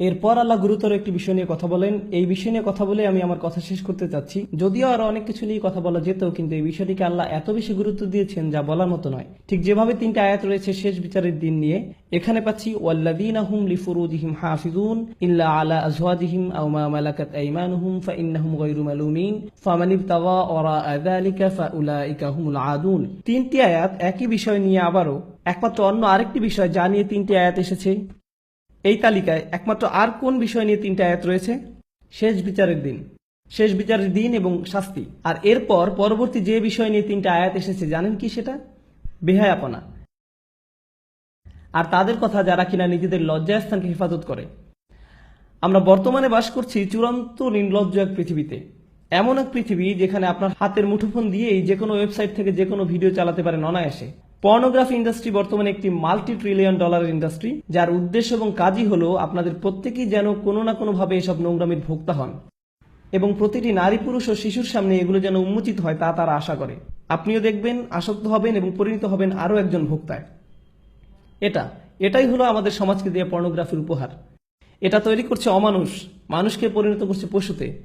এরপর আল্লাহ গুরুতর একটি বিষয় নিয়ে কথা বলেন। এই বিষয় নিয়ে কথা বলে আমি আমার কথা শেষ করতে চাচ্ছি। যদিও আরও অনেক কিছু নিয়ে কথা বলা যেত কিন্তু এই বিষয়টিকে আল্লাহ এত বেশি গুরুত্ব দিয়েছেন যা বলার মতো নয়। ঠিক যেভাবে তিনটা আয়াত রয়েছে শেষ বিচারের দিন নিয়ে, এখানে পাচ্ছি আলা আদুন। তিনটি আয়াত একই বিষয় নিয়ে আবারও, একমাত্র অন্য আরেকটি বিষয় যা নিয়ে তিনটি আয়াত এসেছে। এই তালিকায় একমাত্র আর কোন বিষয় নিয়ে তিনটা আয়াত রয়েছে? শেষ বিচারের দিন। শেষ বিচারের দিন এবং শাস্তি। আর এরপর পরবর্তী যে বিষয় নিয়ে তিনটা আয়াত এসেছে, জানেন কি সেটা? বেহায়াপনা। আর তাদের কথা যারা কিনা নিজেদের লজ্জাস্থানকে হেফাজত করে। আমরা বর্তমানে বাস করছি চূড়ান্ত নির্লজ্জ এক পৃথিবীতে। এমন এক পৃথিবী যেখানে আপনার হাতের মুঠোফোন দিয়েই যে কোনো ওয়েবসাইট থেকে যে কোনো ভিডিও চালাতে পারেন অনায়াসে। পর্নোগ্রাফি ইন্ডাস্ট্রি বর্তমানে একটি মাল্টি ট্রিলিয়ন ডলারের ইন্ডাস্ট্রি যার উদ্দেশ্য এবং কাজই হলো আপনাদের প্রত্যেকেই যেন কোনো না কোনোভাবে এসব নোংরামির ভোক্তা হন। এবং প্রতিটি নারী পুরুষ ও শিশুর সামনে এগুলো যেন উন্মোচিত হয় তা তারা আশা করে। আপনিও দেখবেন, আসক্ত হবেন এবং পরিণত হবেন আরও একজন ভোক্তায়। এটা, এটাই হলো আমাদের সমাজকে দিয়ে পর্নোগ্রাফির উপহার। এটা তৈরি করছে অমানুষ, মানুষকে পরিণত করছে পশুতে,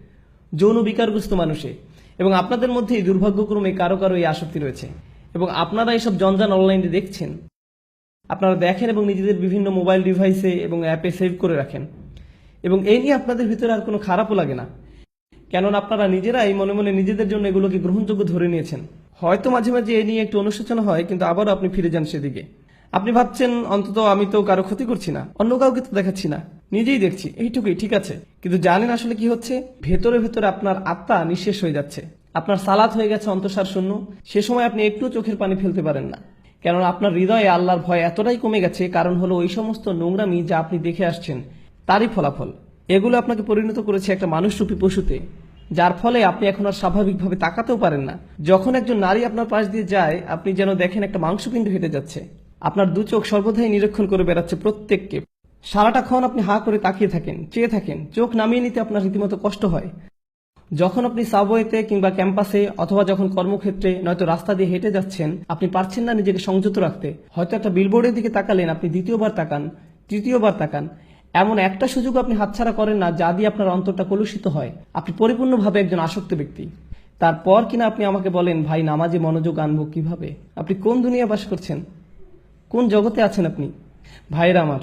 যৌন বিকারগ্রস্ত মানুষে। এবং আপনাদের মধ্যেই দুর্ভাগ্যক্রমে কারও কারও এই আসক্তি রয়েছে। এবং আপনারা এইসব জঞ্জান অনলাইনে দেখছেন। আপনারা দেখেন এবং নিজেদের বিভিন্ন মোবাইল ডিভাইসে এবং অ্যাপে সেভ করে রাখেন। এবং এই নিয়ে আপনাদের ভিতরে আর কোনো খারাপও লাগে না। কেননা আপনারা নিজেরাই মনে মনে নিজেদের জন্য এগুলোকে গ্রহণযোগ্য ধরে নিয়েছেন। হয়তো মাঝে মাঝে এ নিয়ে একটু অনুশোচনা হয়, কিন্তু আবারও আপনি ফিরে যান সেদিকে। আপনি ভাবছেন, অন্তত আমি তো কারও ক্ষতি করছি না, অন্য কাউকে তো দেখাচ্ছি না। নিজেই দেখছি, এইটুকুই, ঠিক আছে। কিন্তু জানেন আসলে কি হচ্ছে? ভেতরে ভেতরে আপনার আত্মা নিঃশেষ হয়ে যাচ্ছে। আপনার সালাত হয়ে গেছে অন্তঃসার শূন্য। সে সময় আপনি একটু চোখের পানি ফেলতে পারেন না। কেননা আপনার হৃদয়ে আল্লাহর ভয় এতটাই কমে গেছে, কারণ হলো ওই সমস্ত নোংরামি যা আপনি দেখে আসছেন, তারই ফলাফল। এগুলো আপনাকে পরিণত করেছে একটা মানুষরূপী পশুতে, যার ফলে আপনি এখন আর স্বাভাবিকভাবে তাকাতেও পারেন না। যখন একজন নারী আপনার পাশ দিয়ে যায়, আপনি যেন দেখেন একটা মাংসপিণ্ড হেঁটে যাচ্ছে। আপনার দু চোখ সর্বদাই নিরীক্ষণ করে বেড়াচ্ছে প্রত্যেককে। সারাটাক্ষণ আপনি হা করে তাকিয়ে থাকেন, চেয়ে থাকেন, চোখ নামিয়ে নিতে আপনার রীতিমতো কষ্ট হয়। যখন আপনি সাবওয়েতে কিংবা ক্যাম্পাসে অথবা যখন কর্মক্ষেত্রে নয়তো রাস্তা দিয়ে হেঁটে যাচ্ছেন, আপনি পারছেন না নিজেকে সংযত রাখতে। হয়তো একটা বিলবোর্ডের দিকে তাকালেন, আপনি দ্বিতীয়বার তাকান, তৃতীয়বার তাকান। এমন একটা সুযোগ আপনি হাতছাড়া করেন না, যা দিয়ে আপনার অন্তরটা কলুষিত হয়। আপনি পরিপূর্ণভাবে একজন আসক্ত ব্যক্তি। তারপর কিনা আপনি আমাকে বলেন, ভাই, নামাজে মনোযোগ আনব কীভাবে? আপনি কোন দুনিয়া বাস করছেন? কোন জগতে আছেন আপনি? ভাইয়েরা আমার,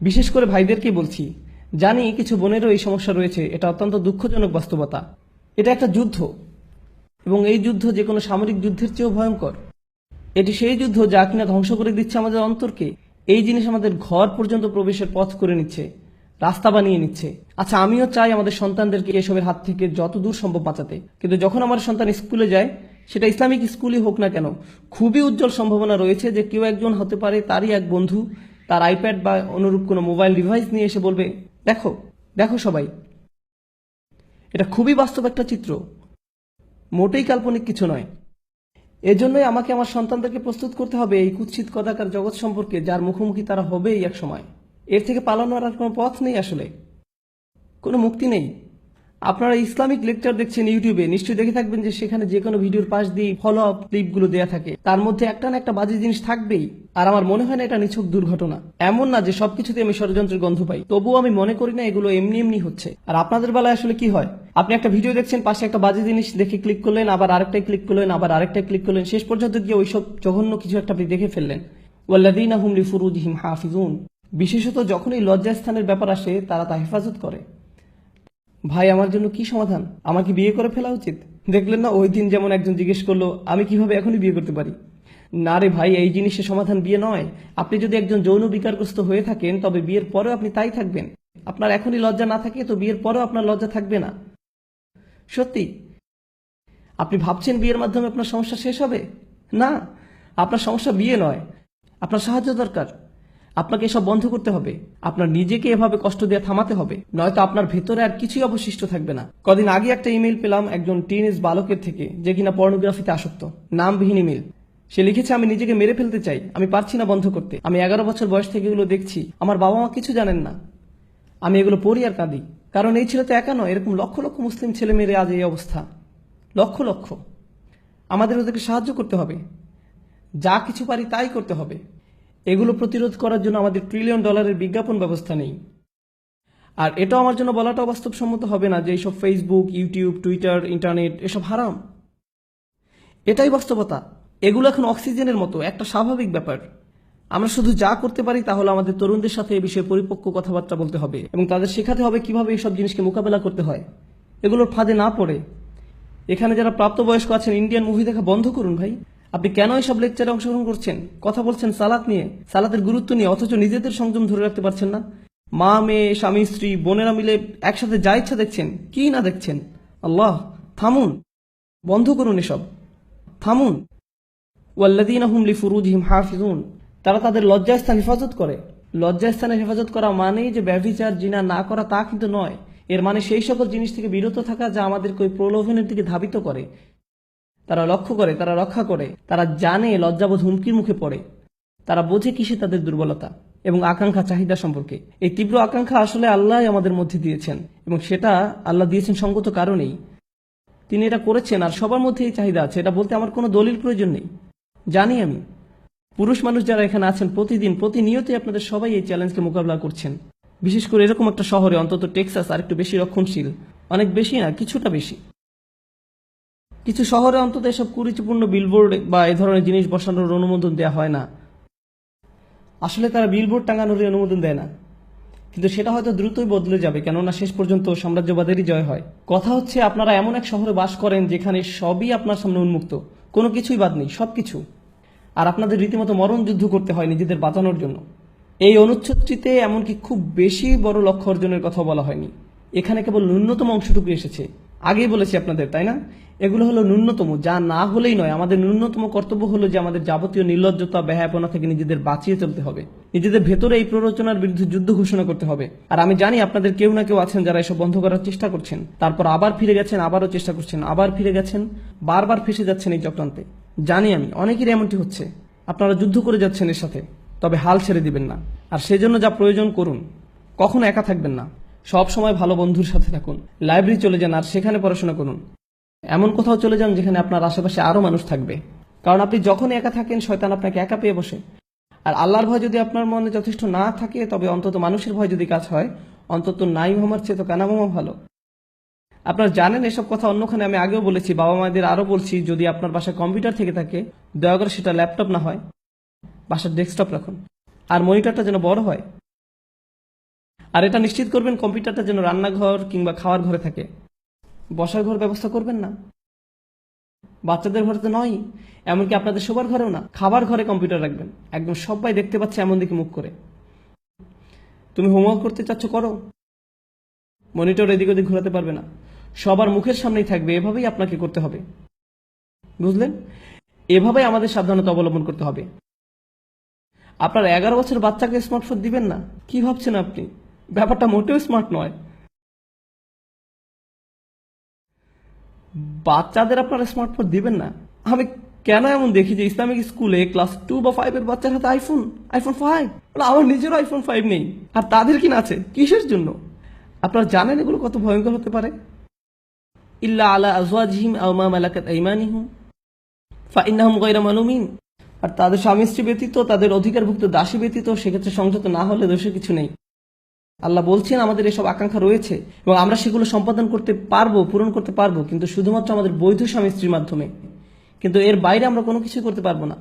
বিশেষ করে ভাইদেরকেই বলছি, জানি কিছু বোনেরও এই সমস্যা রয়েছে। এটা অত্যন্ত দুঃখজনক বাস্তবতা। এটা একটা যুদ্ধ। এবং এই যুদ্ধ যে কোনো সামরিক যুদ্ধের চেয়েও ভয়ঙ্কর। এটি সেই যুদ্ধ যা কিনা ধ্বংস করে দিচ্ছে আমাদের অন্তরকে। এই জিনিস আমাদের ঘর পর্যন্ত প্রবেশের পথ করে নিচ্ছে, রাস্তা বানিয়ে নিচ্ছে। আচ্ছা আমিও চাই আমাদের সন্তানদেরকে এসবের হাত থেকে যত দূর সম্ভব বাঁচাতে। কিন্তু যখন আমার সন্তান স্কুলে যায়, সেটা ইসলামিক স্কুলই হোক না কেন, খুবই উজ্জ্বল সম্ভাবনা রয়েছে যে কেউ একজন হতে পারে তারই এক বন্ধু তার আইপ্যাড বা অনুরূপ কোনো মোবাইল ডিভাইস নিয়ে এসে বলবে, দেখো দেখো সবাই এটা খুবই বাস্তব একটা চিত্র। মোটেই কাল্পনিক কিছু নয়। এজন্যই আমাকে আমার সন্তানদেরকে প্রস্তুত করতে হবে এই কুৎসিত কদাকার জগৎ সম্পর্কে, যার মুখোমুখি তারা হবেই এক সময় এর থেকে পালানোর আর কোনো পথ নেই আসলে। কোনো মুক্তি নেই। আপনারা ইসলামিক লেকচার দেখছেন ইউটিউবে নিশ্চয়ই দেখে থাকবেন যে সেখানে যে কোনো ভিডিওর পাশ দিয়ে ফলো আপ ক্লিপগুলো দেওয়া থাকে। তার মধ্যে একটা না একটা বাজে জিনিস থাকবেই। আর আমার মনে হয় না এটা নিছক দুর্ঘটনা। এমন না যে সবকিছুতে আমি ষড়যন্ত্রের গন্ধ পাই। তবুও আমি মনে করি না এগুলো এমনি এমনি হচ্ছে। আর আপনাদের বেলায় আসলে কি হয়? আপনি একটা ভিডিও দেখছেন, পাশে একটা বাজে জিনিস দেখে ক্লিক করলেন, আবার আরেকটাই ক্লিক করলেন, আবার আরেকটাই ক্লিক করলেন, শেষ পর্যন্ত গিয়ে ওইসব জঘন্য কিছু একটা আপনি দেখে ফেললেন। ওয়াল্লাদিনা হুম লিফুরুজহিম হাফিজুন। বিশেষত যখন এই লজ্জাস্থানের ব্যাপার আসে, তারা তা হেফাজত করে। ভাই, আমার জন্য কি সমাধান? আমাকে বিয়ে করে ফেলা উচিত? দেখলেন না, ওই দিন যেমন একজন জিজ্ঞেস করল, আমি কীভাবে এখনই বিয়ে করতে পারি? না রে ভাই, এই জিনিসের সমাধান বিয়ে নয়। আপনি যদি একজন যৌন বিকারগ্রস্ত হয়ে থাকেন, তবে বিয়ের পরেও আপনি তাই থাকবেন। আপনার এখনই লজ্জা না থাকে, তো বিয়ের পরেও আপনার লজ্জা থাকবে না। সত্যি? আপনি ভাবছেন বিয়ের মাধ্যমে আপনার সমস্যা শেষ হবে? না, আপনার সমস্যা বিয়ে নয়। আপনার সাহায্য দরকার। আপনাকে এসব বন্ধ করতে হবে। আপনার নিজেকে এভাবে কষ্ট দিয়ে থামাতে হবে। নয়তো আপনার ভেতরে আর কিছুই অবশিষ্ট থাকবে না। কদিন আগে একটা ইমেল পেলাম একজন টিনেজ বালকের থেকে, যে কিনা পর্নোগ্রাফিতে আসক্ত। নামবিহীন ইমেল সে লিখেছে, আমি নিজেকে মেরে ফেলতে চাই। আমি পারছি না বন্ধ করতে। আমি এগারো বছর বয়স থেকে এগুলো দেখছি। আমার বাবা মা কিছু জানেন না। আমি এগুলো পড়ি আর কাঁদি। কারণ এই ছেলে তো একা নয়। এরকম লক্ষ লক্ষ মুসলিম ছেলে মেয়ের আজ এই অবস্থা। লক্ষ লক্ষ। আমাদের ওদেরকে সাহায্য করতে হবে। যা কিছু পারি তাই করতে হবে। এগুলো প্রতিরোধ করার জন্য আমাদের ট্রিলিয়ন ডলারের বিজ্ঞাপন ব্যবস্থা নেই। আর এটাও আমার জন্য বলাটাও বাস্তবসম্মত হবে না যে এইসব ফেসবুক ইউটিউব টুইটার ইন্টারনেট এসব হারাম। এটাই বাস্তবতা। এগুলো এখন অক্সিজেনের মতো, একটা স্বাভাবিক ব্যাপার। আমরা শুধু যা করতে পারি তাহলে আমাদের তরুণদের সাথে এ বিষয়ে পরিপক্ক কথাবার্তা বলতে হবে এবং তাদের শেখাতে হবে কীভাবে এইসব জিনিসকে মোকাবেলা করতে হয়। এগুলোর ফাঁদে না পড়ে। এখানে যারা প্রাপ্তবয়স্ক আছেন ইন্ডিয়ান মুভি দেখা বন্ধ করুন ভাই। আপনি কেন এসব লেকচারে অংশগ্রহণ করছেন? কথা বলছেন সালাত নিয়ে। সালাতের গুরুত্ব নিয়ে অথচ নিজেদের সংযম ধরে রাখতে পারছেন না। মা, মেয়ে, স্বামী, স্ত্রী, বোনেরা মিলে একসাথে যা ইচ্ছা দেখছেন, কি না দেখছেন? আল্লাহ, থামুন। বন্ধ করুন এসব। থামুন। ওয়াল্লাদিন হুম লিফুরুজহিম হাফিজুন তারা তাদের লজ্জাস্থান হেফাজত করে। লজ্জাস্থানের হেফাজত করা মানেই যে ব্যভিচার, জিনা না করা তা কিন্তু নয়। এর মানে সেই সকল জিনিস থেকে বিরত থাকা যা আমাদেরকে প্রলোভনের দিকে ধাবিত করে। তারা লক্ষ্য করে, তারা রক্ষা করে, তারা জানে লজ্জাবোধ হুমকির মুখে পড়ে। তারা বোঝে কিসে তাদের দুর্বলতা এবং আকাঙ্ক্ষা চাহিদা সম্পর্কে। এই তীব্র আকাঙ্ক্ষা আসলে আল্লাহ আমাদের মধ্যে দিয়েছেন এবং সেটা আল্লাহ দিয়েছেন সঙ্গত কারণেই। তিনি এটা করেছেন আর সবার মধ্যে এই চাহিদা আছে। এটা বলতে আমার কোনো দলিল প্রয়োজন নেই। জানি আমি। পুরুষ মানুষ যারা এখানে আছেন প্রতিদিন, প্রতিনিয়তই আপনাদের সবাই এই চ্যালেঞ্জকে মোকাবিলা করছেন। বিশেষ করে এরকম একটা শহরে, অন্তত টেক্সাস আর একটু বেশি রক্ষণশীল। অনেক বেশি না, কিছুটা বেশি। কিছু শহরে অন্তত এসব কুরুচিপূর্ণ বিলবোর্ড বা এ ধরনের জিনিস বসানোর অনুমোদন দেওয়া হয় না। আসলে তারা বিলবোর্ড টাঙানোর অনুমোদন দেয় না। কিন্তু সেটা হয়তো দ্রুতই বদলে যাবে, কেননা শেষ পর্যন্ত সাম্রাজ্যবাদেরই জয় হয়। কথা হচ্ছে, আপনারা এমন এক শহরে বাস করেন যেখানে সবই আপনার সামনে উন্মুক্ত। কোনো কিছুই বাদ নেই সব কিছু আর আপনাদের রীতিমতো মরণ যুদ্ধ করতে হয় নিজেদের বাঁচানোর জন্য। এই অনুচ্ছেদটিতে এমনকি খুব বেশি বড় লক্ষ্য অর্জনের কথা বলা হয়নি। এখানে কেবল ন্যূনতম অংশটুকু এসেছে। আগেই বলেছি আপনাদের, তাই না? এগুলো হলো ন্যূনতম, যা না হলেই নয়। আমাদের ন্যূনতম কর্তব্য হলো যে আমাদের যাবতীয় নির্লজ্জতা ব্যয়াপনা থেকে নিজেদের বাঁচিয়ে চলতে হবে। নিজেদের ভেতরে এই প্ররোচনার বিরুদ্ধে যুদ্ধ ঘোষণা করতে হবে। আর আমি জানি আপনাদের কেউ না কেউ আছেন যারা এসব বন্ধ করার চেষ্টা করছেন। তারপর আবার ফিরে গেছেন, আবারও চেষ্টা করছেন, আবার ফিরে গেছেন, বারবার ফেসে যাচ্ছেন এই চক্রান্তে। জানি আমি, অনেকেরই এমনটি হচ্ছে। আপনারা যুদ্ধ করে যাচ্ছেন এর সাথে, তবে হাল ছেড়ে দিবেন না। আর সেজন্য যা প্রয়োজন করুন, কখনো একা থাকবেন না। সব সময় ভালো বন্ধুর সাথে থাকুন। লাইব্রেরি চলে যান আর সেখানে পড়াশোনা করুন। এমন কোথাও চলে যান যেখানে আপনার আশেপাশে আরও মানুষ থাকবে। কারণ আপনি যখন একা থাকেন, শয়তান আপনাকে একা পেয়ে বসে। আর আল্লাহর ভয় যদি আপনার মনে যথেষ্ট না থাকে, তবে অন্তত মানুষের ভয় যদি কাজ হয়, অন্তত নাই হোমার চেয়ে তো কানাবোমা ভালো। আপনারা জানেন, এসব কথা অন্যখানে আমি আগেও বলেছি, বাবা মায়েদের আরও বলছি, যদি আপনার বাসায় কম্পিউটার থেকে থাকে, দয়া করে সেটা ল্যাপটপ না হয়, বাসার ডেস্কটপ রাখুন। আর মনিটরটা যেন বড় হয় আর এটা নিশ্চিত করবেন কম্পিউটারটা যেন রান্নাঘর কিংবা খাওয়ার ঘরে থাকে। বসার ঘর ব্যবস্থা করবেন না। বাচ্চাদের ঘরে তো নয় এমনকি আপনাদের সবার ঘরেও না, খাবার ঘরে কম্পিউটার রাখবেন। একদম সবাই দেখতে পাচ্ছে এমন দিকে মুখ করে। তুমি হোমওয়ার্ক করতে চাচ্ছ, করো। মনিটর এদিক ওদিক ঘোরাতে পারবে না। সবার মুখের সামনেই থাকবে, এভাবেই আপনাকে করতে হবে। বুঝলেন? এভাবেই আমাদের সাবধানতা অবলম্বন করতে হবে। আপনার এগারো বছর বাচ্চাকে স্মার্টফোন দিবেন না? কি ভাবছেন আপনি? ব্যাপারটা মোটেও স্মার্ট নয়। বাচ্চাদের আপনারা স্মার্টফোন দিবেন না। আমি কেন এমন দেখি যে ইসলামিক স্কুলে ক্লাস টু বা ফাইভ এর বাচ্চার হাতে আইফোন আইফোন ফাইভ আমার নিজেরও আইফোন ফাইভ নেই। আর তাদের কিনা আছে? কিসের জন্য? আপনারা জানেন এগুলো কত ভয়ঙ্কর হতে পারে? ইল্লা আলা আজওয়াজহিম আও মা মালাকাত আইমানিহুম ফাইন্নাহুম গায়রা মালুমিন। আর তাদের স্বামী স্ত্রী ব্যতীত, তাদের অধিকারভুক্ত দাসী ব্যতীত, সেক্ষেত্রে সংযত না হলে দোষের কিছু নেই। আল্লাহ বলছেন, আমাদের এসব আকাঙ্ক্ষা রয়েছে এবং আমরা সেগুলো সম্পাদন করতে পারব, পূরণ করতে পারব, কিন্তু শুধুমাত্র আমাদের বৈধ স্বামী স্ত্রীর মাধ্যমে। কিন্তু এর বাইরে আমরা কোনো কিছুই করতে পারব না।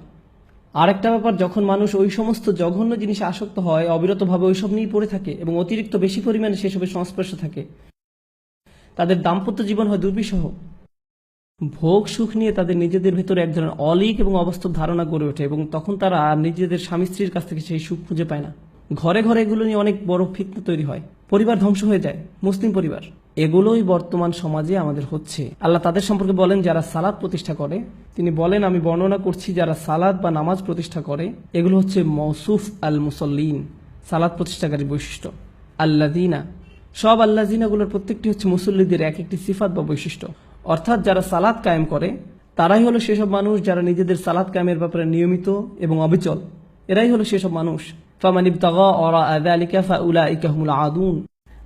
আরেকটা ব্যাপার, যখন মানুষ ওই সমস্ত জঘন্য জিনিসে আসক্ত হয়, অবিরতভাবে ওইসব নিয়েই পড়ে থাকে এবং অতিরিক্ত বেশি পরিমাণে সেসবের সংস্পর্শে থাকে, তাদের দাম্পত্য জীবন হয় দুর্বিষহ। ভোগ সুখ নিয়ে তাদের নিজেদের ভেতরে এক ধরনের অলিক এবং অবাস্তব ধারণা গড়ে ওঠে এবং তখন তারা নিজেদের স্বামী স্ত্রীর কাছ থেকে সেই সুখ খুঁজে পায় না। ঘরে ঘরে এগুলো নিয়ে অনেক বড় ফিতনা তৈরি হয়। পরিবার ধ্বংস হয়ে যায়, মুসলিম পরিবার। এগুলোই বর্তমান সমাজে আমাদের হচ্ছে। আল্লাহ তাদের সম্পর্কে বলেন, যারা সালাদ প্রতিষ্ঠা করে, তিনি বলেন, আমি বর্ণনা করছি, যারা সালাদ বা নামাজ প্রতিষ্ঠা করে, এগুলো হচ্ছে মৌসুফ আল মুসল্লিন সালাদ প্রতিষ্ঠাকারী বৈশিষ্ট্য। আল্লাদিনা সব আল্লাদিনাগুলোর প্রত্যেকটি হচ্ছে মুসল্লিদের এক একটি সিফাত বা বৈশিষ্ট্য। অর্থাৎ যারা সালাদ কায়েম করে, তারাই হলো সেসব মানুষ যারা নিজেদের সালাদ কায়েমের ব্যাপারে নিয়মিত এবং অবিচল। এরাই হলো সেসব মানুষ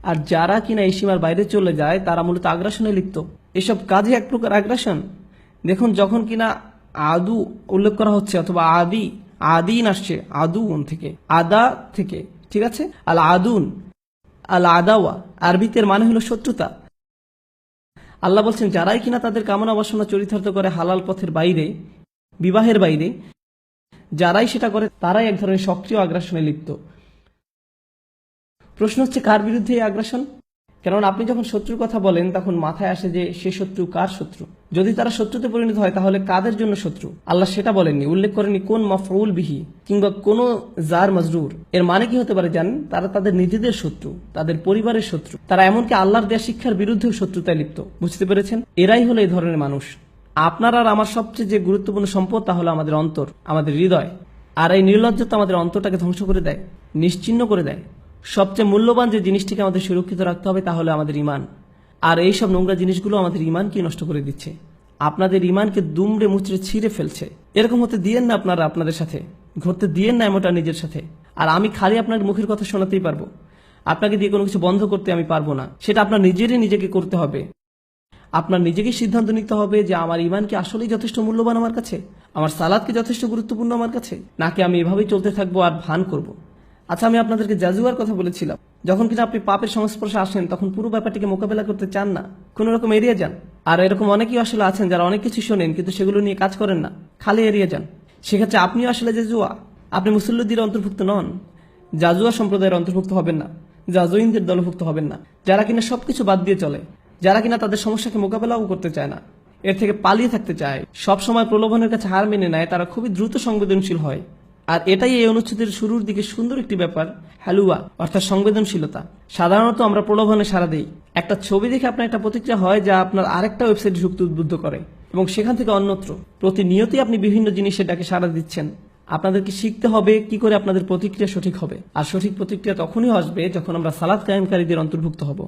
আর যারা কিনা এই সীমার বাইরে চলে যায়, তারা মূলত আগ্রাসনে লিপ্ত। এসব কাজে এক প্রকার আগ্রাসন। দেখুন, যখন কিনা আদু উল্লেখ করা হচ্ছে, অথবা আদি, আদিন আসছে আদুন থেকে, আদা থেকে, ঠিক আছে? আল আদুন আল আদাওয়া আরবিতের মানে হলো শত্রুতা। আল্লাহ বলছেন, যারাই কিনা তাদের কামনা বাসনা চরিতার্থ করে হালাল পথের বাইরে, বিবাহের বাইরে যারাই সেটা করে, তারাই এক ধরনের সক্রিয় আগ্রাসনে লিপ্ত। প্রশ্ন হচ্ছে, কার বিরুদ্ধে এই আগ্রাসন? কারণ আপনি যখন শত্রুর কথা বলেন, তখন মাথায় আসে যে সে শত্রু কার শত্রু? যদি তারা শত্রুতে পরিণত হয়, তাহলে কাদের জন্য শত্রু? আল্লাহ সেটা বলেননি। উল্লেখ করেনি কোন মফরুল বিহি কিংবা কোন জার মজরুর। এর মানে কি হতে পারে জানেন তারা তাদের নিজেদের শত্রু, তাদের পরিবারের শত্রু। তারা এমনকি আল্লাহর দেয়া শিক্ষার বিরুদ্ধেও শত্রুতায় লিপ্ত। বুঝতে পেরেছেন? এরাই হলো এই ধরনের মানুষ। আপনার আর আমার সবচেয়ে যে গুরুত্বপূর্ণ সম্পদ, তা হলো আমাদের অন্তর, আমাদের হৃদয়। আর এই নির্লজ্জতা আমাদের অন্তরটাকে ধ্বংস করে দেয় নিশ্চিহ্ন করে দেয়। সবচেয়ে মূল্যবান যে জিনিসটিকে আমাদের সুরক্ষিত রাখতে হবে, তা হলো আমাদের ইমান আর এই সব নোংরা জিনিসগুলো আমাদের ইমানকে নষ্ট করে দিচ্ছে। আপনাদের ইমানকে দুমড়ে মুচড়ে ছিঁড়ে ফেলছে। এরকম হতে দিয়েন না আপনারা আপনাদের সাথে। ঘটতে দিয়েন না এমনটা নিজের সাথে। আর আমি খালি আপনার মুখের কথা শোনাতেই পারব। আপনাকে দিয়ে কোনো কিছু বন্ধ করতে আমি পারব না। সেটা আপনার নিজেরই নিজেকে করতে হবে। আপনার নিজেকেই সিদ্ধান্ত নিতে হবে যে আমার ইমান কি আসলেই যথেষ্ট মূল্যবান আমার কাছে? আমার সালাদ কি যথেষ্ট গুরুত্বপূর্ণ আমার কাছে? নাকি আমি এভাবেই চলতে থাকব আর ভান করব। আচ্ছা আমি আপনাদেরকে জাজুয়ার কথা বলেছিলাম। যখন কিনা আপনি পাপের সংস্পর্শে আসেন, তখন পুরো ব্যাপারটিকে মোকাবেলা করতে চান না। কোন রকম এড়িয়ে যান। আর এরকম অনেকেই আসলে আছেন যারা অনেক কিছু শোনেন, কিন্তু সেগুলো নিয়ে কাজ করেন না। খালি এড়িয়ে যান। সেক্ষেত্রে আপনিও আসলে জাজুয়া। আপনি মুসল্লিদের অন্তর্ভুক্ত নন। জাজুয়া সম্প্রদায়ের অন্তর্ভুক্ত হবেন না। জাজুইনদের দলভুক্ত হবেন না। যারা কিনা সবকিছু বাদ দিয়ে চলে। যারা কিনা তাদের সমস্যাকে মোকাবেলাও করতে চায় না। এর থেকে পালিয়ে থাকতে চায়। সব সময় প্রলোভনের কাছে হার মেনে নেয়, তারা খুবই দ্রুত সংবেদনশীল হয়। আর এটাই এই অনুচ্ছেদের শুরুর দিকে সুন্দর একটি ব্যাপার হ্যালুয়া অর্থাৎ সংবেদনশীলতা। সাধারণত আমরা প্রলোভনে সারা দিই। একটা ছবি দেখে আপনার একটা প্রতিক্রিয়া হয় যা আপনার আরেকটা ওয়েবসাইটে ঢুকতে উদ্বুদ্ধ করে, এবং সেখান থেকে অন্যত্র। প্রতিনিয়তই আপনি বিভিন্ন জিনিসের ডাকে সাড়া দিচ্ছেন। আপনাদেরকে শিখতে হবে? কি করে আপনাদের প্রতিক্রিয়া সঠিক হবে? আর সঠিক প্রতিক্রিয়া তখনই আসবে যখন আমরা সালাদ কায়েমকারীদের অন্তর্ভুক্ত হব।